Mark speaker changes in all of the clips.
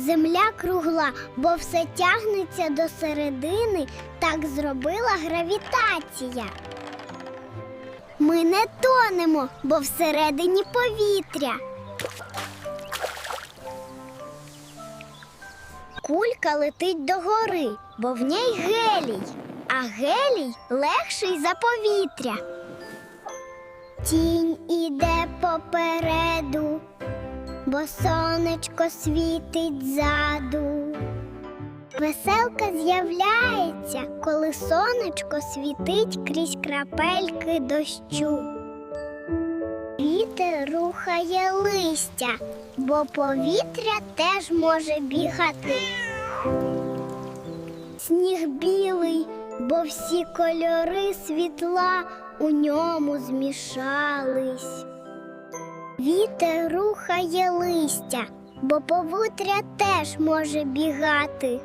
Speaker 1: Земля кругла, бо все тягнеться до середини, так зробила гравітація. Ми не тонемо, бо всередині повітря. Кулька летить догори, бо в ній гелій, а гелій легший за повітря. Тінь іде попереду, бо сонечко світить ззаду. Веселка з'являється, коли сонечко світить крізь крапельки дощу. Вітер рухає листя, бо повітря теж може бігати. Сніг білий, бо всі кольори світла у ньому змішались. Вітер рухає листя, бо повітря теж може бігати.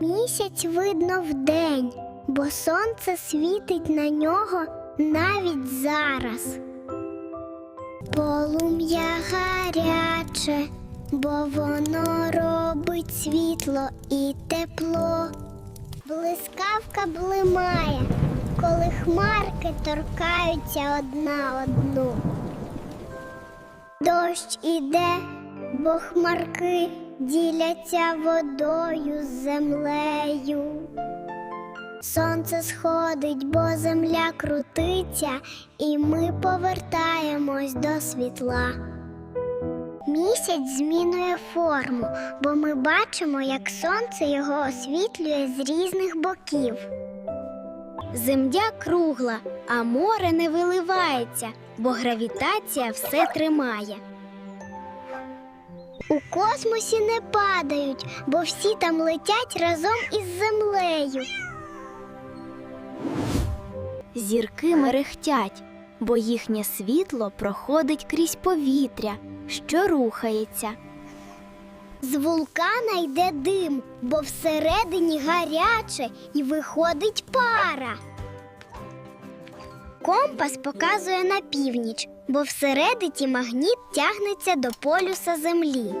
Speaker 1: Місяць видно вдень, бо сонце світить на нього навіть зараз. Полум'я гаряче, бо воно робить світло і тепло. Блискавка блимає, коли хмарки торкаються одна одну. Дощ іде, бо хмарки діляться водою з землею. Сонце сходить, бо земля крутиться, і ми повертаємось до світла. Місяць змінює форму, бо ми бачимо, як сонце його освітлює з різних боків. Земля кругла, а море не виливається, бо гравітація все тримає. У космосі не падають, бо всі там летять разом із землею.
Speaker 2: Зірки мерехтять, бо їхнє світло проходить крізь повітря, що рухається.
Speaker 1: З вулкана йде дим, бо всередині гаряче і виходить пара. Компас показує на північ, бо всередині магніт тягнеться до полюса землі.